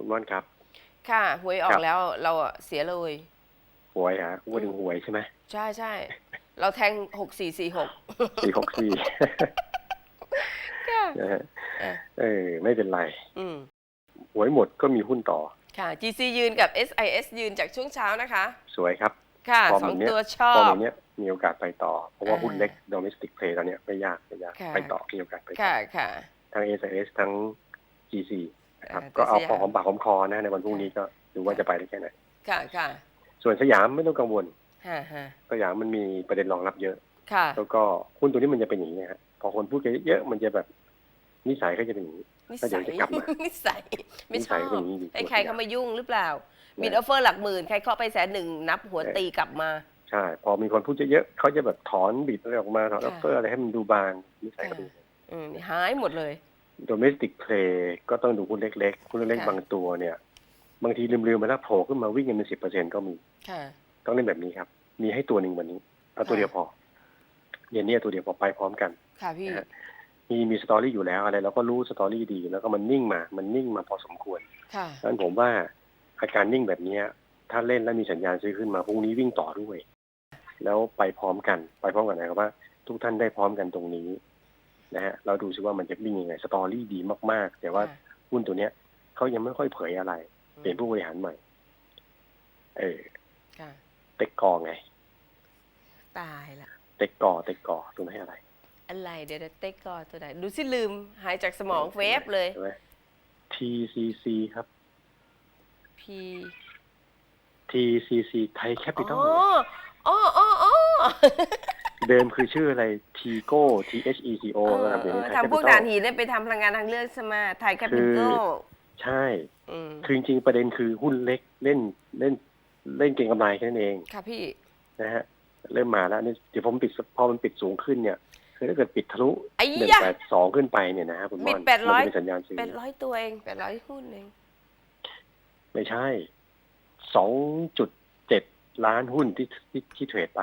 คุณม่อนครับ ค่ะหวยออครักบ แล้วเราอะเสียเลย หวยฮะพูดถึงหวยใช่ไหมใช่ใช่เราแทงหกสี่สี่หกสี่หกสี่ ค่ะนะฮะอะเออ ไม่เป็นไร อืม หวยหมดก็มีหุ้นต่อ ค่ะ GC ยืนกับ SIS ยืนจากช่วงเช้านะคะ สวยครับค่ะฟอร์มสองแบบเนี้ยตัวชอตอนบนี้ยมีโอกาสไปต่อ เพราะว่าอ่าหุ้นเล็ก domestic play ตอนเนี้ยไม่ยากไม่ยากค่ะ ไปต่อมีโอกาสไปต่อค่ะค่ะ ทั้ง SAS ทั้ง GC นะ ครับอ่าก็เอาแต่สยามพอหอมปากหอมคอนะในวันพรุ่งนี้ก็ดูว่าจะไปได้แค่ไหนค่ะค่ะส่วนสยามไม่ต้องกังวลฮ่าฮ่าสยามมันมีประเด็นรองรับเยอะค่ะแล้วก็หุ้นตัวนี้มันจะเป็นอย่างนี้ฮะพอคนพูดกันเยอะๆมันจะแบบนิสัยก็จะเป็นอย่างนี้นิแล้วเดี๋สัยวยจะกลับมานิสัยไม่นิชสัอยบเป็นอย่างนี้อยู่ให้ใครเข้ามายุ่งหรือเปล่านะบิดออฟเฟอร์หลักหมื่นใครเคาะไปแสนหนึ่งนับหัวตีกลับมาใช่พอมีคนพูดเยอะๆเขาจะแบบถอนบิดอะไรออกมาถอนค่ะออฟเฟอร์อะไรให้มันดูบางนิสัยก็ดูอืมหายหมดเลย domestic play ก็ต้องดูหุ้นเล็กๆหุ้นเล็กค่ะๆบางตัวเนี่ย บางทีลืมๆมาแล้วโผล่ขึ้นมาวิ่งกันเป็นสิบเปอร์เซ็นก็มีค่ะต้องเล่นแบบนี้ครับ มีให้ตัวหนึ่งวันนี้เอาตัวค่ะเดียวพอเย็นนี้เอาตัวเดียวพอไปพร้อมกันค่ะพี่นะฮะมีมีสตอรี่อยู่แล้วอะไรเราก็รู้สตอรี่ดี แล้วก็มันนิ่งมา มันนิ่งมาพอสมควรค่ะดังนั้นผมว่าอาการนิ่งแบบเนี้ยถ้าเล่นแล้วมีสัญญาณซื้อขึ้นมาพรุ่งนี้วิ่งต่อด้วย แล้วไปพร้อมกัน ไปพร้อมกันนะครับว่า ทุกท่านได้พร้อมกันตรงนี้ นะฮะเราดูซิว่ามันจะวิ่งยังไงสตอรี่ดีมากๆ แต่ว่าค่ะหุ้นตัวเนี้ยเขายังไม่ค่อยเผยอะไร เป็นผู้บริหารใหม่ เออค่ะเต็กกอไง ตายละเต็กกอเต็กกอตัวนี้อะไร อะไรเดี๋ยวเดี๋ยวเต็กก่อนตัวไหนดูสิลืม หายจากสมองเวฟเลยใช่ไหม TCC ครับ P TCC ไทยแคปิตออ๋ลออ๋ออ๋ออ๋อ เดิมคือชื่ออะไร Tigo T H E C O เออนะครับเอเดี๋ยวอนี้ไทยแคทำพปิวกตอด่านลหินเนี่ยไปทำพลังงานทางเลือกสมาไทยแคปิตอลใช่อืมคือจริงๆประเด็นคือหุ้นเล็กเล่นเล่นเล่นเก่งกำไรแค่นั้นเองค่ะพี่ นะฮะเริ่มมาแล้วนี่เดี๋ยวผมปิดพอมันปิดสูงขึ้นเนี่ย คือถ้าเกิดปิดทะลุไอ้หนึ่งยะแปดสองขึ้นไปเนี่ยนะฮะคุณปิม่อดนแปดร้อยมันจะเป็นสัญญาณซื้อ เป็นร้อยตัวเองเป็นร้อยหุ้นเอง ไม่ใช่ สองจุดเจ็ดล้านหุ้นที่ที่ที่เทรดไป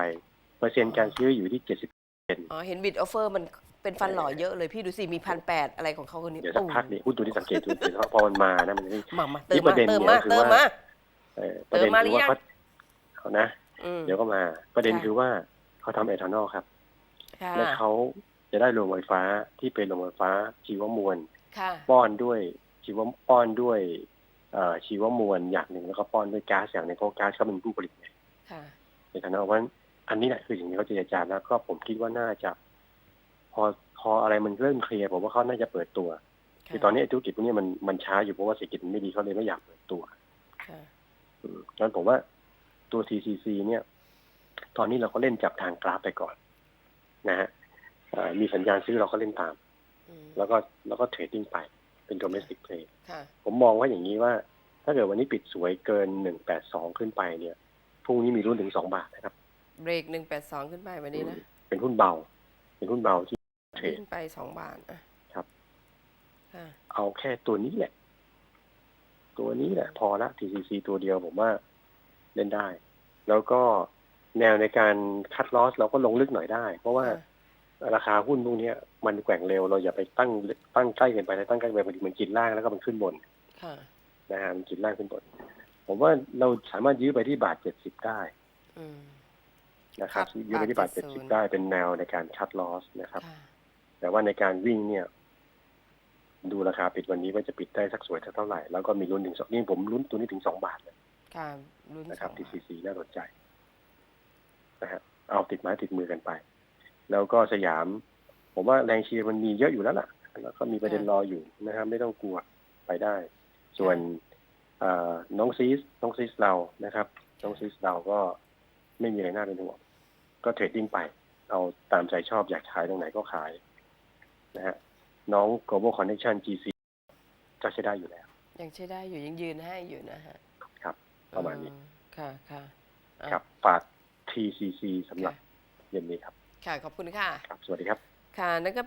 เปอร์เซ็นต์การซื้ออยู่ที่เจ็ดสิบอ๋อเห็นบิดออฟเฟอร์มันเป็นฟันหล่อเยอะเลยพี่ดูสิ มีพันแปดอะไรของเขาคนนี้เดี๋ยวสักพักนี่หุ้นตัวนี้สังเกตดูสิเพราะพอมันมานะมันจะนี่มามาเตินี่มปมาระเด็นเติมเนี่มายคือเติมว่ามาเออประเด็นเติมมาคือว่าหรือยังเขาเขานะอืมเดี๋ยวก็มาประเด็นค่ะคือว่าเขาทำเอทานอลครับค่ะและเขาจะได้โรงไฟฟ้าที่เป็นโรงไฟฟ้าชีวมวลค่ะป้อนด้วยชีวป้อนด้วยเอ่อชีวมวลอย่างหนึ่งแล้วก็ป้อนด้วยก๊าซอย่างหนึ่งเพราะก๊าซเขาเป็นผู้ผลิตไงค่ะเอทานอลเพราะฉะนั้น อันนี้แหละคือสิ่งที่เขาจะจัดการแล้วก็ผมคิดว่าน่าจะ พอพออะไรมันเริ่มเคลียร์ผมว่าเขาน่าจะเปิดตัวคือตอนนี้ไอ้ธุรกิจพวกนี้มันมันช้าอยู่เพราะว่าเศรษฐกิจมันไม่ดีเขาเลยไม่อยากเปิดตัวค่ะอืมงั้นผมว่าตัว TCC เนี่ย ตอนนี้เราก็เล่นจับทางกราฟไปก่อน นะฮะเอ่อมีสัญญาณซื้อเราก็เล่นตามอืมแล้วก็แล้วก็เทรดดิ้งไปเป็น domestic play ค่ะผมมองว่าอย่างนี้ว่า ถ้าเกิดวันนี้ปิดสวยเกินหนึ่งแปดสองขึ้นไปเนี่ยพรุ่งนี้มีรุ่นถึงสองบาทนะครับ เบรกหนึ่งแปดสองขึ้นไปวันนี้นะ เป็นหุ้นเบา เป็นหุ้นเบาที่เทรดขึ้นไปสองบาทอะครับค่ะเอาแค่ตัวนี้แหละ ตัวนี้แหละ พอละ TCC ตัวเดียวผมว่าเล่นได้ แล้วก็แนวในการคัดลอสเราก็ลงลึกหน่อยได้ เพราะว่าราคาหุ้นพวกเนี้ยมันแกว่งเร็วเราอย่าไปตั้งตั้งใกล้เกินไปนะตั้งใกล้ไปบางทีมันกินล่างแล้วก็มันขึ้นบนค่ะนะฮะมันกินล่างขึ้นบน ผมว่าเราสามารถยื้อไปที่บาทเจ็ดสิบได้อืม นะครับครับยื้อไปที่บาทเจ็ดสิบบาท70ได้เป็นแนวในการคัดลอสนะครับค่ะแต่ว่าในการวิ่งเนี่ย ดูราคาปิดวันนี้ว่าจะปิดได้สักสวยสักเท่าไหร่ แล้วก็มีลุ้นถึงสองนี่ผมลุ้นตัวนี้ถึงสองบาทเลยค่ะรุ่นนะคสรับอง TCC น่าสนใจนะฮะเอาติดไม้ติดมือกันไป แล้วก็สยาม ผมว่าแรงเชียร์มันมีเยอะอยู่แล้วล่ะ แล้วก็มีประเด็นรออยู่นะครับไม่ต้องกลัวไปได้ ส่วนเอ่อน้องซีสน้องซีสเรานะครับ น้องซีสเราก็ไม่มีอะไรน่าเป็นห่วง ก็เทรดดิ้งไป เอาตามใจชอบอยากขายตรงไหนก็ขายนะฮะน้อง global connection GC ก็ใช้ได้อยู่แล้ว ยังใช้ได้อยู่ยังยืนให้อยู่นะฮะ ครับ ประมาณนี้อืค่ะค่ะอะครับฝาก TCC สำหรับค่ะเย็นนี้ครับ ค่ะ ขอบคุณค่ะ ครับ สวัสดีครับ ค่ะนั่นก็